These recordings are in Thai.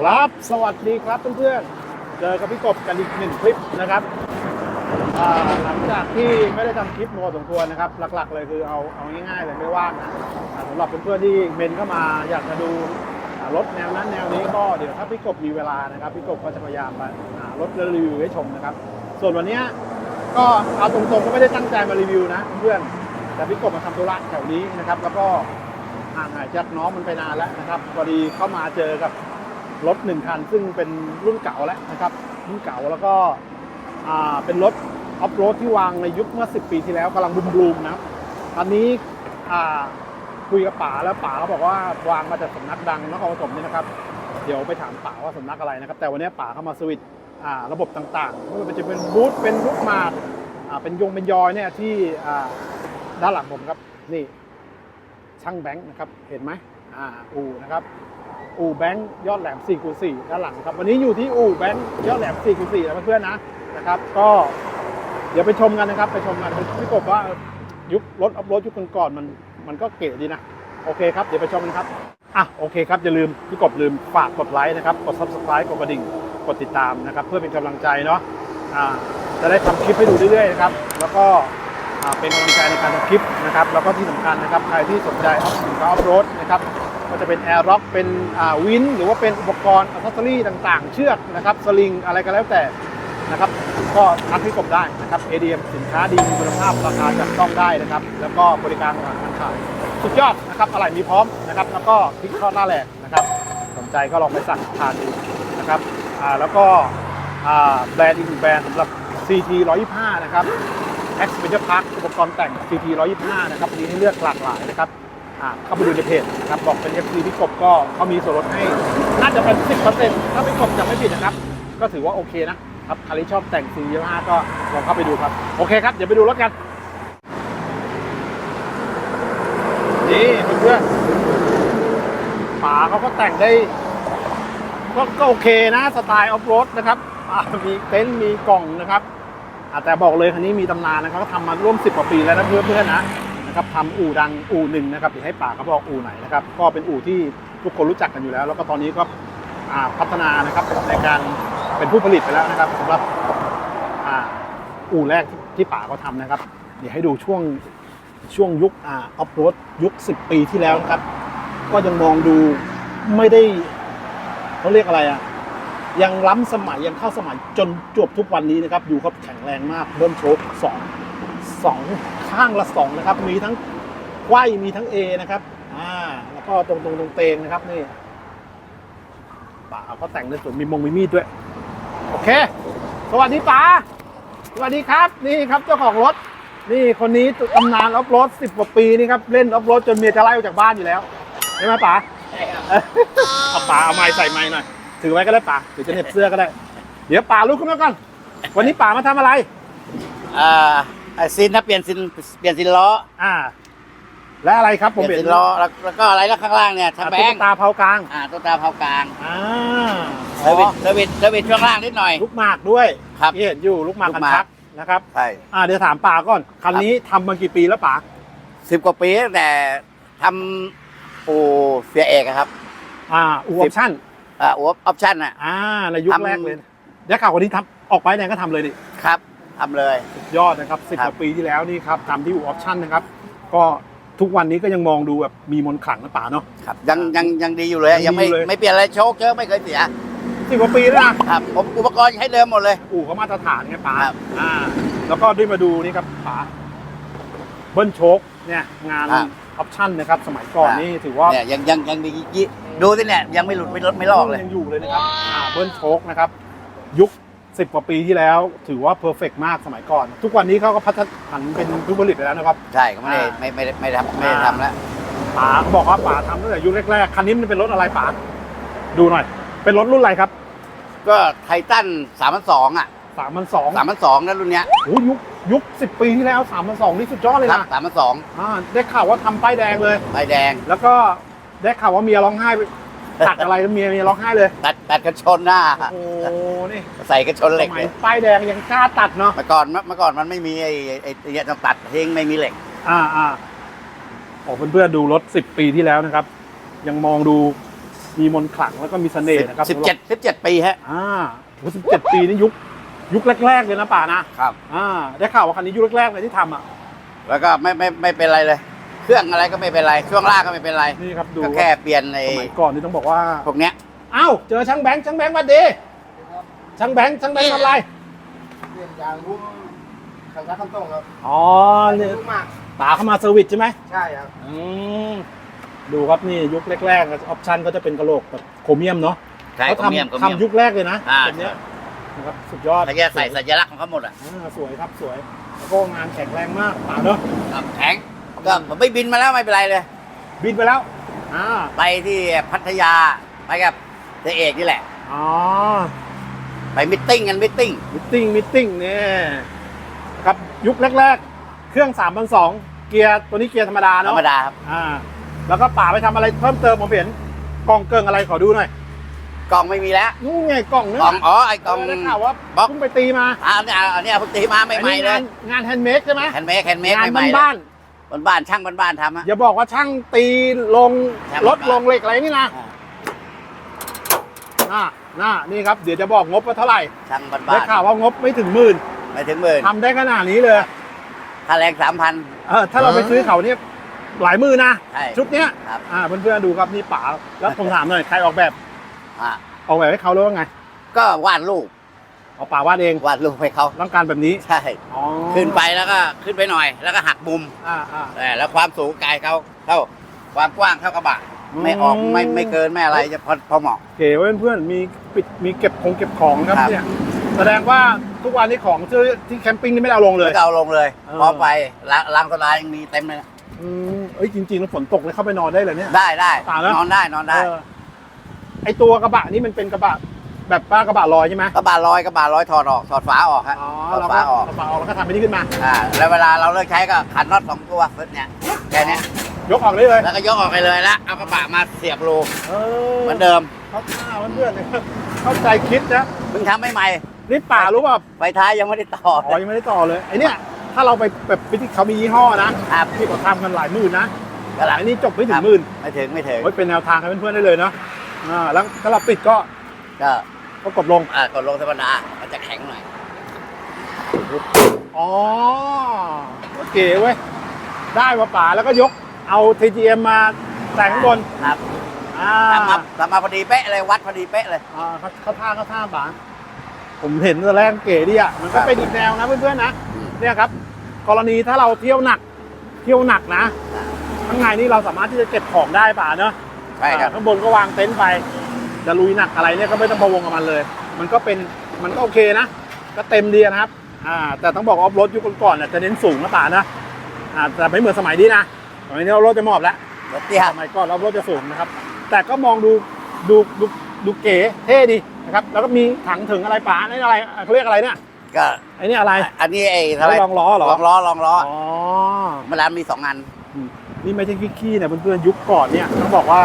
ครับ สวัสดีครับเพื่อนๆ เจอกับพี่กบกันอีกหนึ่งคลิปนะครับหลังจากที่ไม่ได้ทำคลิปพอสมควรนะครับ หลักๆ เลยคือเอาเอาง่ายๆเลยไม่ว่างนะสำหรับเพื่อนๆที่เมนเข้ามาอยากจะดูรถแนวนั้นแนวนี้ก็เดี๋ยวถ้าพี่กบมีเวลานะครับพี่กบก็จะพยายามมาหารถรีวิวให้ชมนะครับ ส่วนวันนี้ก็เอาตรงๆก็ไม่ได้ตั้งใจมารีวิวนะเพื่อนแต่พี่กบมาทำธุระแถวนี้นะครับ แล้วก็ห่างหายจากน้องมันไปนานแล้วนะครับพอดีเข้ามาเจอกับ รถหนึ่งคัน ซึ่งเป็นรุ่นเก่าแล้วนะครับรุ่นเก่าแล้วก็เป็นรถออฟโรดที่วางในยุคเมื่อ 10 ปีที่แล้วกำลังบูมบูมนะครับอันนี้คุยกับป๋าแล้วป๋าเขาบอกว่าวางมาจากสำนักดังนครปฐมนี่นะครับ เดี๋ยวไปถามป๋าว่าสำนักอะไรนะครับ แต่วันนี้ป๋าเข้ามาสวิตระบบต่างๆไม่ว่าจะเป็นบูทเป็นลูกมาดเป็นยงเป็นยอยเนี่ยที่ด้านหลังผมครับนี่ช่างแบงค์นะครับเห็นไหมอ่าอูนะครับ อู่แบงค์ยอดแหลม4คูณ4ด้านหลังครับ วันนี้อยู่ที่อู่แบงค์ยอดแหลม4คูณ4นะเพื่อนๆนะนะครับ ก็เดี๋ยวไปชมกันนะครับ ไปชมกันพี่กบว่ายุครถอัพรถยุคก่อนๆมันมันก็เก๋ดีนะโอเคครับเดี๋ยวไปชมกันครับอะโอเคครับอย่าลืมพี่กบลืมฝากกดไลค์นะครับกด subscribe กดกระดิ่งกดติดตามนะครับ เพื่อเป็นกำลังใจเนาะอ่าจะได้ทำคลิปให้ดูเรื่อยๆนะครับแล้วก็อ่าเป็นกำลังใจในการทำคลิปนะครับแล้วก็ที่สำคัญนะครับใครที่สนใจออฟสินค้าออฟโรดนะครับ ก็จะเป็นแอร์ร็อกเป็นวินหรือว่าเป็นอุปกรณ์อัซเซอรี่ต่างๆ เชือกนะครับสลิงอะไรก็แล้วแต่นะครับก็ทักที่กบได้นะครับ ADM สินค้าดีมีคุณภาพราคาจับต้องได้นะครับ แล้วก็บริการหว่างการขาย สุดยอดนะครับอะไรมีพร้อมนะครับ แล้วก็พลิกทอดหน้าแหลกนะครับ สนใจก็ลองไปสั่งทานดูนะครับอ่าแล้วก็อ่าแบรนด์อีกหนึ่งแบรนด์สำหรับ CT 125 นะครับ X Venture Park อุปกรณ์แต่ง CT 125 นะครับมีให้เลือกหลากหลายนะครับ เข้าไปดูในเพจนะครับบอกเป็น FC พี่กบก็เขามีส่วนลดให้น่าจะเป็น10%ถ้าพี่กบจำไม่ผิดนะครับ ก็ถือว่าโอเคนะครับใครชอบแต่ง CT 125ก็ลองเข้าไปดูครับ โอเคครับ เดี๋ยวไปดูรถกันนี่เพื่อนๆฝาเขาก็แต่งได้ก็ก็โอเคนะสไตล์ออฟโรดนะครับมีเต็นท์มีกล่องนะครับแต่บอกเลยคันนี้มีตำนานนะครับเขาทำมาร่วม 10 กว่าปีแล้วนะเพื่อนๆนะ นะครับทำอู่ดังอู่หนึ่งนะครับเดี๋ยวให้ป่าเขาบอกอู่ไหนนะครับ ก็เป็นอู่ที่ทุกคนรู้จักกันอยู่แล้ว แล้วก็ตอนนี้ก็พัฒนานะครับในการเป็นผู้ผลิตไปแล้วนะครับสำหรับอู่แรกที่ป่าเขาทำนะครับ เดี๋ยวให้ดูช่วงช่วงยุคออฟโรดยุค 10 ปีที่แล้วนะครับ ก็ยังมองดูไม่ได้เขาเรียกอะไรอะยังล้ำสมัยยังเข้าสมัยจนจบทุกวันนี้นะครับ ดูครับแข็งแรงมากเบิ้ลโชคสอง สองข้างละสองนะครับ มีทั้งไขว้มีทั้งเอนะครับอ่าแล้วก็ตรงตรงตรงเตงนะครับนี่ป๋าเขาแต่งในส่วนมีมงมีมีดด้วย โอเค สวัสดีป๋าสวัสดีครับ นี่ครับเจ้าของรถ นี่คนนี้ตำนานออฟโรดสิบกว่าปีนี่ครับเล่นออฟโรดจนเมียจะไล่ออกจากบ้านอยู่แล้วใช่ไหมป๋าเอาป่าเอาไม้ใส่ไม้หน่อยถือไว้ก็ได้ป่าหรือจะเหน็บเสื้อก็ได้ เดี๋ยวป่าลุกขึ้นมาก่อนวันนี้ป่ามาทำอะไรอ่า ไอ้ซินนะเปลี่ยนซินเปลี่ยนซินล้ออ่า และอะไรครับ เปผมลี่ยนเห็นซินล้อแล้วแล้วก็อะไรแล้วข้างล่างเนี่ยอ่าทำแบตุ๊งกค์ตาเผากลางอ่าตัวตาเผากลางอ่าเซอร์วิสเซอร์วิสเซอร์วิสช่วงล่างนิดหน่อย ลูกหมากด้วยครับ ที่เห็นอยู่ลูกหมากลูกันกหมากชักนะครับ ใช่อ่าเดี๋ยวถามป่าก่อนคันนี้ทำมากี่ปีแล้วป่าสิบกว่าปีตั้งแต่ทำปูเสียเอกอะครับอ่าอูออปชั่นอ่าออปชั่นอะ อ่าในยุคทำ แรกเลยเดี๋ยวข่าววันนี้ทำออกไปเนี่ยก็ทำเลยดิ ครับ ททำเลย สุดยอดนะครับสิบครักบว่าปีที่แล้วนี่ครับทำที่อู่ออปชั่นนะครับ ก็ทุกวันนี้ก็ยังมองดูแบบมีมนต์ขลังนะป๋าเนาะ ครับยังยังยังดีอยู่เลยยังดียังไม่อยู่เลย ไม่เปลี่ยนอะไรโชคเยอะไม่เคยเสียสิบกว่าปีแล้วนะครับ ผมอุปกรณ์ใช้เดิมหมดเลย อู่เขามาตรฐานไงป๋าครับ อ่า แล้วก็ด้วยมาดูนี่ครับป๋าเบิ้ลโชคเนี่ยงานครับออปชั่นนะครับ สมัยก่อนครับนี่ถือว่า เนี่ยยังยังยังดียี่ดูสิเนี่ยยังไม่หลุดไม่ลดไม่ลอกเลย ยังอยู่เลยนะครับอ่าเบิ้ลโชคนะครับ ยุค สิบกว่าปีที่แล้ว ถือว่าเพอร์เฟกมากสมัยก่อน ทุกวันนี้เขาก็พัฒนาเป็นผู้ผลิตไปแล้วนะครับ ใช่เขาไม่ได้อ่าไม่ไม่ได้ไม่ได้ทำไม่ได้อ่าทำแล้วป๋าเขาบอกว่าป๋าทำตั้งแต่ยุคแรกๆคันนี้มันเป็นรถอะไรป๋าดูหน่อย เป็นรถรุ่นอะไรครับ ก็ไททันสามพันสองอะสามพันสองสามพันสองนะรุ่นเนี้ยโอ้ยุคยุคสิบปีที่แล้วสามพันสองนี่สุดยอดเลยครับนะสามพันสองอ่าได้ข่าวว่าทำป้ายแดงเลยใบแดง แล้วก็ได้ข่าวว่าเมียร้องไห้ไป ตัดอะไรแล้วเมียเมียร้องไห้เลย ตัดตัดกระชนหน้า โอ้โหนี่ใส่กระชนเหล็กสมัเลยยป้ายแดงยังกล้าตัดเนาะเมื่อก่อนเมื่อก่อนมันไม่มีไอ้ไอ้ไอ้เนี่ยต้องตัดทิ้งไม่มีเหล็ก อ่าอ่าโอ้เพื่อนๆดูรถสิบปีที่แล้วนะครับ ยังมองดูมีมนต์ขลังแล้วก็มีเสน่ห์นะครับสิบเจ็ดสิบเจ็ดปีฮะ อ่าสิบเจ็ดปีนี่ยุคยุคแรก ๆ เลยนะป่านะครับ อ่าได้ข่าวว่าคันนี้ยุคแรกๆเลยที่ทำอะแล้วก็ไม่ไม่ไม่เป็นไรเลยเค รื่องอะไรก็ไม่เป็นไรช่วงล่างก็ไม่เป็นไรนี่ครับดูก็แค่เปลี่ยนไอ้สมัยก่อนนี่ต้องบอกว่าพวกเนี้ยเอ้าเจอช่างแบงค์ช่างแบงค์สวัสดีช่างแบงค์ช่างแบงค์ทำอะไรเรียนยางรุ่มทางร้านข้าวต้มครับอ๋อเนี่ยรุ่มมากป๋าเข้ามาเซอร์วิสใช่ไหมใช่ครับอืมดูครับนี่ยุคแรกๆออปชั่นก็จะเป็นกระโหลกแบบโครเมียมเนาะใช่เขาก็เมียมก็ทำเมียมทำยุคแรกเลยนะอ่าแบบเนี้ยนะครับสุดยอดเขาจะใส่สัญลักษณ์ของเขาหมดอะอ่าสวยครับสวยแล้วก็งานแข็งแรงมากป๋าเนาะครับแข็ง ก็ผมไม่บินมาแล้วไม่เป็นไรเลย บินไปแล้วอ่าไปที่พัทยาไปกับเจเอกนี่แหละ อ๋อไปมิทติ้งกันมิทติ้งมิทติ้งมิทติ้งเนี่ยครับยุคแรกๆ เครื่อง3 0 0เกียร์ตัวนี้เกียร์ธรรมดาธรเนาะรมดาครับอ่า แล้วก็ป๋าไปทำอะไรเพิ่มเติมผมเห็นกล่องเกิงอะไรขอดูหน่อยกล่องไม่มีแล้วนู่นไงกล่องเนื้กล่องอ๋อไอ้กล่องได้ข่าวว่าบล็อก เพิ่งไปตีมาอ่าเนี่ยอันเนี้ยเพิ่งตีมาใหม่ๆเลยงานงานแฮนด์เมดใช่ไหมแฮนด์เมดแฮนด์เมดงานใหม่ๆเลยบ้าน บนบ้านช่างบนบ้านทำอะๆอย่าบอกว่าช่างตีลงช่างรถบ้านลงเหล็กอะไรนี่นะอ่า น่าน่านี่ครับ เดี๋ยวจะบอกงบว่าเท่าไหร่ช่างบนได้บ้านข่าวว่างบไม่ถึงหมื่นไม่ถึงหมื่นทำได้ขนาดนี้เลยค่าแรงสามพัน เออถ้าเราไปซื้อเขาเนี่ยหลายหมือนะใช่ ชุดเนี้ยครับ อ่าเพื่อนๆดูครับนี่ป๋าแล้วผมถามหน่อยใครออกแบบอ่าออกแบบให้เขาหรือว่าไงก็วาดรูป เอาป๋าวาดเองวาดรูปให้เขาต้องการแบบนี้ใช่อ๋อขึ้นไปแล้วก็ขึ้นไปหน่อย แล้วก็หักมุมอ่าอ่าแต่แล้วความสูงกายเขาเท่าความกว้างเท่ากระบะอืมไม่ออกไม่ไม่เกินไม่อะไรจะพอพอเหมาะเก๋ไว้เพื่อนๆมีปิดมีเก็บของเก็บของครับครับเนี่ยแสดงว่าทุกวันนี้ของที่ที่แคมปิ้งนี่ไม่ได้เอาลงเลยแล้วก็เอาลงเลยเออพอไปล้างล้างโซดายังมีเต็มเลยนะอืมเอ้ยจริงๆแล้วฝนตกเลยเข้าไปนอนได้เลยเนี่ยได้ได้ตายแล้วนอนได้นอนได้เออไอตัวกระบะนี่มันเป็นกระบะ แบบป้ากระบะลอยใช่ไหมกระบะลอยกระบะลอยถอดออกถอดฝาออกฮะอ๋อถอดเราฝาก็ออก กระบะออกแล้วก็ทำไปนี่ขึ้นมา อ่าแล้วเวลาเราเลิกใช้ก็ขันน็อตสองตัวฟึดเนี่ยแค่เนี้ยยกออกได้เลยแล้วก็ยกออกไปเลยแล้วเอากระบะมาเสียบรูเอเหมือนเดิมเข้าท่าเพื่อนๆนะครับเข้าใจคิดนะเพิ่งทำใหม่นี่ป่ารู้ป่ะๆไฟท้ายยังไม่ได้ต่ออ๋อยังไม่ได้ต่อเลยไอเนี่ยถ้าเราไปแบบไปที่เขามียี่ห้อนะครับที่เขาทำกันหลายหมื่นนะก็หลังอันนี้จบไม่ถึครังบหมื่นไม่ถึงไม่ถึงไว้เป็นแนวทางให้เพื่อนๆได้เลยเนาะอ่าแล้วถ้าเราปิดก็ก็ ก็กดลง อ่ากดลงธรรมดามันจะแข็งหน่อย อ๋อ โอเคเว้ย ได้มาป่าแล้วก็ยกเอา TGM มาใส่ข้างบนครับอ่าทำมาทำมาพอดีเป๊ะเลยวัดพอดีเป๊ะเลย อ่าเขาเขาท่าเขาท่าป่าผมเห็นตอนแรกเก๋ดีอะ มันก็ครับเป็นอีกแนวนะเพื่อนๆนะ อืม เนี่ยครับ กรณีถ้าเราเที่ยวหนัก เที่ยวหนักนะ ข้างในนี่เราสามารถที่จะเก็บของได้ป่ะเนอะใช่ครับ อ่าข้างบนก็วางเต็นท์ไป จะลุยหนักอะไรเนี่ยก็ไม่ต้องพะวงกับมันเลย มันก็เป็นมันก็โอเคนะ ก็เต็มดีนะครับอ่าแต่ต้องบอกว่าออฟรถยุคก่อนๆเนี่ยจะเน้นสูงนะป่านะอ่าแต่ไม่เหมือนสมัยนี้นะสมัยนี้เรารถจะหมอบแล้วรถเตี้ยสมัยก่อนเรารถจะสูงนะครับ แต่ก็มองดูดูดูดูเก๋เท่ดีนะครับ แล้วก็มีถังถึงอะไรป่านี่อะไรเขาเรียกอะไรเนี่ยก็ไอ้นี่อะไร อันนี้ไอ้เท่าไหร่ลองล้อเหรอลองล้อลองล้ออ๋อมันร้านมีสองอันนี่ไม่ใช่ขี้ๆเนี่ยเพื่อนๆยุคก่อนเนี่ยต้องบอกว่า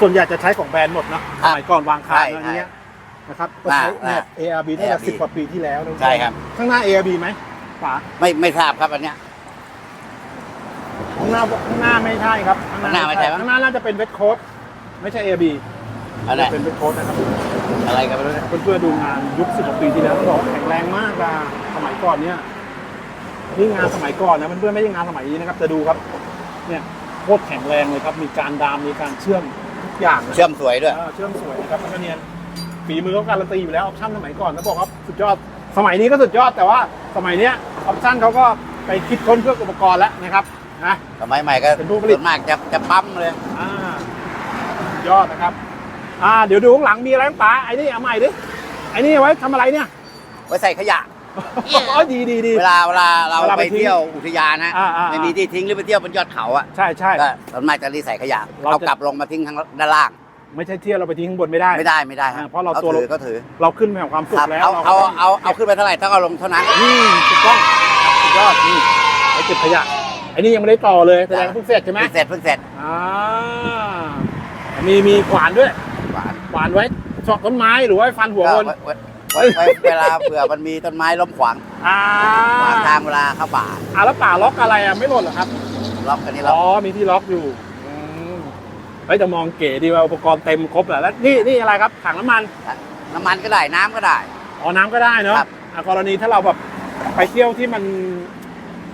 ส่วนใหญ่จะใช้ของแบรนด์หมดนะสมัยก่อนวางขายใช่อะไรเงี้ยนะครับก็อ่าใช้เนี่ยอ่า ARB ตั้งแต่ ARB สิบกว่าปีที่แล้วนะใช่ครับ ข้างหน้า ARB ไหมขวาไม่ไม่ทราบครับอันเนี้ยข้างหน้าข้างหน้าไม่ใช่ครับข้างหน้าไม่ใช่ปะข้างหน้าน่าจะเป็นเวทโค้ดไม่ใช่ ARB อันไหนเป็นเวทโค้ดนะครับอะไรกันไม่รู้เนี่ยเพื่อนๆดูงานยุคสิบกว่าปีที่แล้วต้องบอกว่าแข็งแรงมากอะสมัยก่อนเนี่ยนี่งานสมัยก่อนนะเพื่อนๆไม่ใช่งานสมัยนี้นะครับจะดูครับ เนี่ยโคตรแข็งแรงเลยครับ มีการดามมีการเชื่อม ทุกอย่างนะเชื่อมสวยด้วย เออเชื่อมสวยนะครับแล้วก็เนียนฝีมือเขาการันตีอยู่แล้วออปชั่นสมัยก่อนนะบอกครับสุดยอด สมัยนี้ก็สุดยอดแต่ว่าสมัยเนี้ยออปชั่นเขาก็ไปคิดค้นเครื่องอุปกรณ์แล้วนะครับนะ สมัยใหม่ก็เป็นผู้ผลิต ส่วนมากจะจะปั๊มเลย อ่าสุดยอดนะครับ อ่า เดี๋ยวดูข้างหลังมีอะไรบ้างป๋าไอ้นี่เอาใหม่ดิไอ้นี่เอาไว้ทำอะไรเนี่ย ไว้ใส่ขยะ อ๋อดีดีดี เวลาเวลาเราเวลาไปไปเที่ยวอุทยานนะอ่าอ่าไม่มีที่ทิ้งหรือไปเที่ยวบนยอดเขาอะใช่ใช่ ก็ส่วนมากจะรีใส่ขยะเราเอาจะกลับลงมาทิ้งข้างด้านล่างไม่ใช่เที่ยวเราไปทิ้งข้างบนไม่ได้ ไม่ได้ไม่ได้อ่าเพราะเราตัวถือก็ถือเราขึ้นไปแห่งความสุคขรับแล้วเอาก็เอาต้องเอาเอาขึ้นไปเท่าไหร่ต้องเอาลงเท่านั้นอืมถูกต้องสุดยอดนี่ไอ้เก็บขยะไอ้นี่ยังไม่ได้ต่อเลยแสดงว่าเพิ่งเสร็จใช่ไหมเพิ่งเสร็จเพิ่งเสร็จอ่ามีมีขวานด้วย หวาน ขวานไว้ชอกต้นไม้หรือว่าฟันหัวก็คนไว้ ไว้ไว้ไว้เวลาเผื่อมันมีต้นไม้ล้มขวางอ่าขวางทางเวลาเข้าป่าอ่าแล้วป่าล็อกอะไรอะไม่หล่นเหรอครับล็อกกันนี้ล็อ๋ออกมีที่ล็อกอยู่อืมเฮ้ยจะมองเก๋ดีว่าอุปกรณ์เต็มครบแหละแล้วนี่นี่อะไรครับถังน้ำมัน น้ำมันก็ได้น้ำก็ได้อ๋อน้ำก็ได้เนาะครับอะกรณีถ้าเราแบบไปเที่ยวที่มัน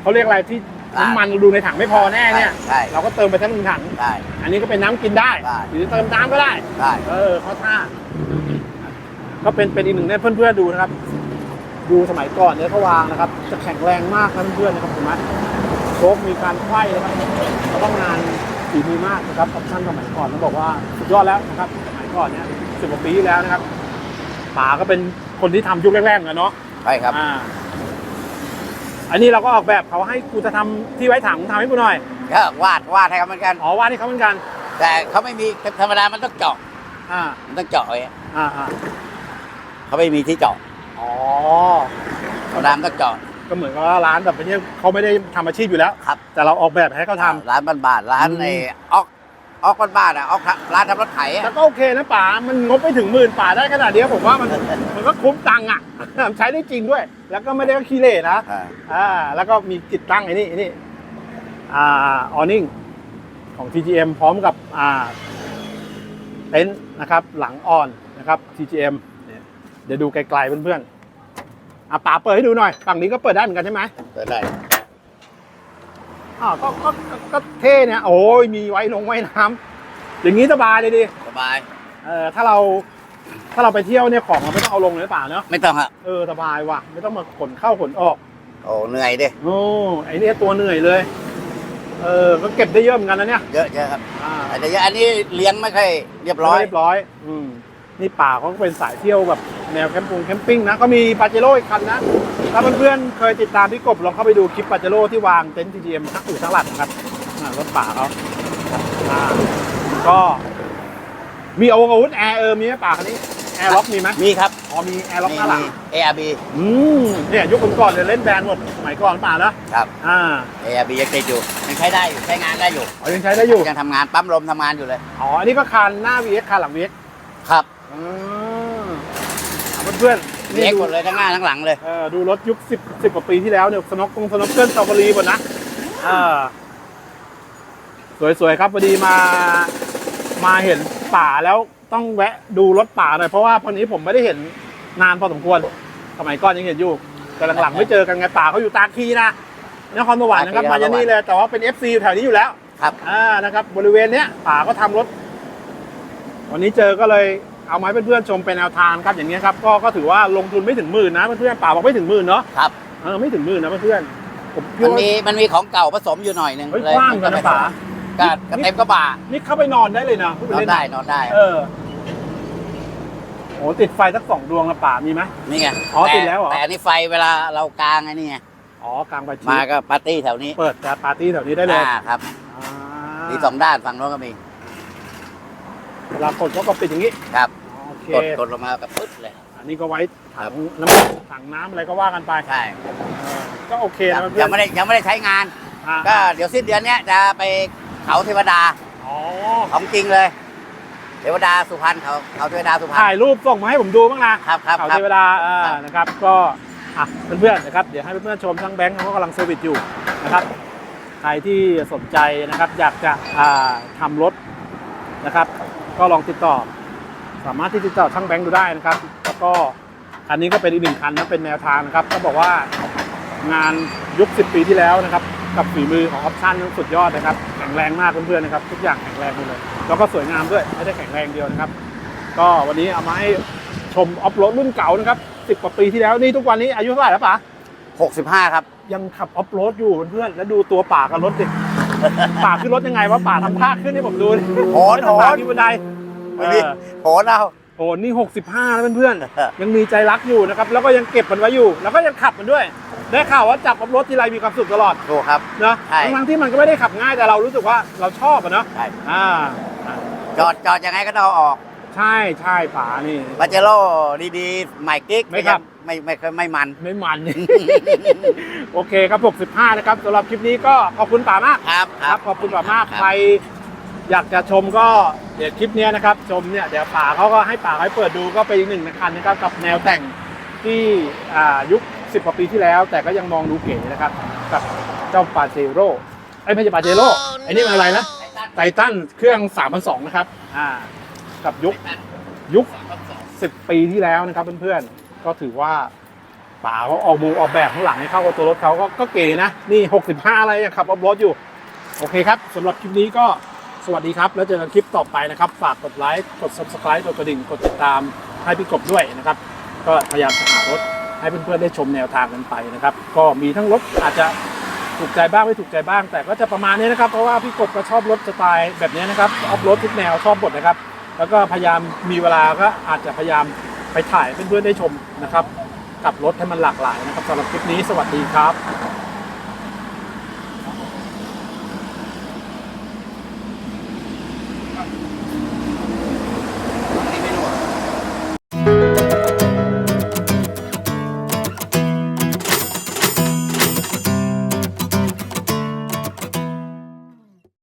เขาเรียกอะไรที่อ่าน้ำมันดูในถังไม่พอแน่เนี่ยใช่เราก็เติมไปทั้งหนึ่งถังได้อันนี้ก็เป็นน้ำกินได้ได้หรือเติมน้ำก็ได้ได้เออเขาท่า ก็เป็นเป็นอีกหนึ่งเนี่ยเพื่อนๆดูนะครับ ดูสมัยก่อนเนี่ยเขาวางนะครับ จะแข็งแรงมากนะเพื่อนๆนะครับเห็นไหมโชคมีการไขว้นะครับแล้วก็งานฝีมือมากนะครับออปชั่นสมัยก่อนต้องบอกว่าสุดยอดแล้วนะครับสมัยก่อนเนี่ยสิบกว่าปีที่แล้วนะครับป๋าก็เป็นคนที่ทำยุคแรกๆเหมือนกันเนาะใช่ครับอ่าอันนี้เราก็ออกแบบเขาให้กูจะทำที่ไว้ถังทำให้กูหน่อยก็วาดวาดให้เขาเหมือนกันอ๋อว่าที่เขาเหมือนกัน แต่เขาไม่มีธรรมดามันต้องเจาะอ่ามันต้องเจาะไว้อ่าอ่า เขาไม่มีที่เจาะอ๋อธรรมดามันต้องเจาะ ก็เหมือนกับว่าร้านแบบนี้เขาไม่ได้ทำอาชีพอยู่แล้วครับ แต่เราออกแบบให้เขาทำ ร้านบ้านๆร้านอืม ในออกออกบ้านๆอะออกร้านทำรถไถแต่อะก็โอเคนะป๋า มันงบไม่ถึงหมื่นป๋าได้ขนาดเนี้ยผมว่ามัน มันก็คุ้มตังค์อะ ใช้ได้จริงด้วย แล้วก็ไม่ได้ขี้เหร่นะ อ่าอ่า แล้วก็มีติดตั้งไอ้นี่ไอ้นี่ อ่า ออนิ่งของ TGM พร้อมกับ อ่า เต็นท์นะครับ หลังอ่อนนะครับ TGM เนี่ยเดี๋ยวดูไกลๆเพื่อนๆอะป๋าเปิดให้ดูหน่อย ฝั่งนี้ก็เปิดได้เหมือนกันใช่ไหมเปิดได้อ้าวก็ก็ก็ก็เท่เนี่ย โอ้ยมีไว้ลงไว้น้ำอย่างนี้สบายเลยดิสบาย เออถ้าเรา ถ้าเราไปเที่ยวเนี่ยของเราไม่ต้องเอาลงเลยหรือเปล่าเนาะไม่ต้องฮะเออสบายว่ะ ไม่ต้องมาขนเข้าขนออก โอ้เหนื่อยดิโอ้ไอ้เนี่ยตัวเหนื่อยเลย เออ ก็เก็บได้เยอะเหมือนกันนะเนี่ยเยอะเยอะครับอ่าแต่เยอะอันนี้เลี้ยงไม่ค่อยเรียบร้อย เรียบร้อย อืม นี่ป่าเขาก็เป็นสายเที่ยวแบบแนวแคมป์แคมปิ้งนะก็มีปาเจโร่อีกคันนะถ้าเพื่อนๆเคยติดตามพี่กบลองเข้าไปดูคลิปปาเจโร่ที่วางเต็นท์ทีเอ็มทักอู่ทักหลัดนะครับอ่ารถป่าเขาอ่าก็มีอาวุธอาวุธแอร์เออมีไหมป่าคันนี้แอร์ล็อกมีไหมมีครับอ๋อมีแอร์ล็อกหน้าหลังมี ARB อืมเนี่ยยุคก่อนๆเนี่ยเล่นแบรนด์หมดสมัยก่อนป่านะครับอ่า ARB ยังติดอยู่ยังใช้ได้อยู่ใช้งานได้อยู่อ๋อยังใช้ได้อยู่ยังทำงานปั๊มลมทำงานอยู่เลยอ๋ออันนี้ก็คันหน้า VX คันหลัง VX ครับ อืมอะเพื่อนๆเลี้ยงดูหมดเลยทั้งหน้าทั้งหลังเลย เออดูรถยุคสิบสิบกว่าปีที่แล้วเนี่ยสน็อกกงสน็อกเกิลสตรอเบอรี่หมดนะอ่าสวยๆครับพอดีมา มาเห็นป่าแล้วต้องแวะดูรถป่าหน่อยเพราะว่าพอนี้ผมไม่ได้เห็นนานพอสมควรสมัยก่อนยังเห็นอยู่แต่หลังๆไม่เจอกันไงป่าเขาอยู่ตาคีนะนครสวรรค์นะครับตามาคีจานี่เลยแต่ว่าเป็น FC อยู่แถวนี้อยู่แล้ว ครับอ่านะครับ บริเวณเนี้ยป่าก็ทำรถ วันนี้เจอก็เลย เอามาให้เพื่อนๆชมเป็นแนวทางครับอย่างเงี้ยครับก็ก็ถือว่าลงทุนไม่ถึงหมื่นนะเพื่อนๆป่าบอกไม่ถึงหมื่นเนาะครับเออไม่ถึงหมื่นนะเพื่อนๆผมคิดมันว่ามีมันมีของเก่าผสมอยู่หน่อยหนึงเฮ้ยเลยกว้างกันนะป๋าก็ก็เต็มกระบะนี่เข้าไปนอนได้เลยนะพูดนอนเล่นได้นอนได้เออโอ้ติดไฟสักสองดวงละป่ามีไหม นี่ไงอ๋อต่ติดแล้วเหรอ แต่อันนี้ไฟเวลาเรากางไอ้นี่ไงอ๋อกลางไฟชีมาก็ปาร์ตี้แถวนี้เปิดการปาร์ตี้แถวนี้ได้เลยอ่าครับอ่ามีสองด้านฝั่งโน้นก็มีเวลากดก็กดปิดอย่างนี้ครับโอเค กดกดลงมากับปึ๊ดเลย อันนี้ก็ไว้ถัครังบน้ำถังน้ำอะไรก็ว่ากันไปใช่เออก็โอเคยังนะเพื่ยัองนไม่ได้ยังไม่ได้ใช้งานอ่าก็เดี๋ยวสิ้นเดือนเนี้ยจะไปเขาเทวดาอ๋อของจริงเลย เทวดาสุพรรณเขาเขาเทวดาสุพรรณถ่ายรูปส่งมาให้ผมดูบ้างนะครับครับเขาครับเทวดาอ่าครับนะครับ ก็อะเพื่อนๆนะครับเดี๋ยวให้เพื่อนๆชมทั้งแบงค์เขาก็กำลังเซอร์วิสอยู่นะครับใครที่สนใจนะครับอยากจะอ่าทำรถนะครับ ก็ลองติดต่อ สามารถที่ติดต่อช่างแบงค์ดูได้นะครับ แล้วก็คันนี้ก็เป็นอีกหนึ่งคันนะเป็นแนวทางนะครับ ก็บอกว่างานยุค 10 ปีที่แล้วนะครับ กับฝีมือของออปชั่นสุดยอดนะครับ แข็งแรงมากเพื่อนๆนะครับ ทุกอย่างแข็งแรงหมดเลย แล้วก็สวยงามด้วยไม่ได้แข็งแรงเดียวนะครับ ก็วันนี้เอามาให้ชมออฟโรดรุ่นเก่านะครับ10กว่าปีที่แล้วนี่ทุกวันนี้อายุเท่าไหร่แล้วป๋า65 ครับ ยังขับออฟโรดอยู่เพื่อนๆแล้วดูตัวป่ากับรถดิ ป่าขึ้นรถยังไงวะป่าทำท่าขึ้นให้ผมดูดิโหนโหนป่าที่บันได เอวันนี้อโหนเอาโหนี่ 65แล้วเพื่อนๆ ยังมีใจรักอยู่นะครับ แล้วก็ยังเก็บมันไว้อยู่ แล้วก็ยังขับมันด้วย ได้ข่าวว่าจับออฟโรดทีไรมีความสุขตลอดถูกครับนะใช่ทั้งๆที่มันก็ไม่ได้ขับง่ายแต่เรารู้สึกว่าเราชอบอะเนาะใช่อ่าจอดจอดยังไงก็ต้องเอาออก ใช่ใช่ป่านี่บาเจโร่ดีๆใหม่กิ๊กไม่ครับไม่ไม่ไม่ไม่มันไม่มัน โอเคครับ 65 นะครับสำหรับคลิปนี้ก็ขอบคุณป่ามากครับครับขอบคุณป่ามากครับใคร อยากจะชมก็เดี๋ยวคลิปเนี้ยนะครับ ชมเนี่ยเดี๋ยวป่าเขาก็ให้ป่าให้เปิดดูก็เป็นอีกหนึ่งคันนะครับกับแนวแต่งที่อ่ายุค 10กว่าปีที่แล้ว แต่ก็ยังมองดูเก๋นะครับกับเจ้าปาเจโร่ไอ้ยไม่ใช่ปาเจโร่ไอ้นี่มันอะไรนะไททันเครื่อง3,200นะครับอ่ากับยุคยุค 10 ปีที่แล้วนะครับเพื่อนๆก็ถือว่าป่าเขาออกมูออกแบบข้างหลังให้เข้ากับตัวรถเขาก็ก็เก๋นะนี่ 65 อะไรยังขับออฟโรดอยู่ โอเคครับสำหรับคลิปนี้ก็ สวัสดีครับ แล้วเจอกันคลิปต่อไปนะครับ ฝากกดไลค์กด subscribe กดกระดิ่งกดติดตามให้พี่กบด้วยนะครับ ก็พยายามจะหารถให้เพื่อนๆได้ชมแนวทางกันไปนะครับ ก็มีทั้งรถอาจจะถูกใจบ้างไม่ถูกใจบ้าง แต่ก็จะประมาณนี้นะครับ เพราะว่าพี่กบก็ชอบรถสไตล์แบบนี้นะครับออฟโรดทุกแนวชอบหมดนะครับ แล้วก็พยายามมีเวลาก็อาจจะพยายามไปถ่ายเพื่อนๆได้ชมนะครับ กับรถให้มันหลากหลายนะครับสำหรับคลิปนี้สวัสดีครับ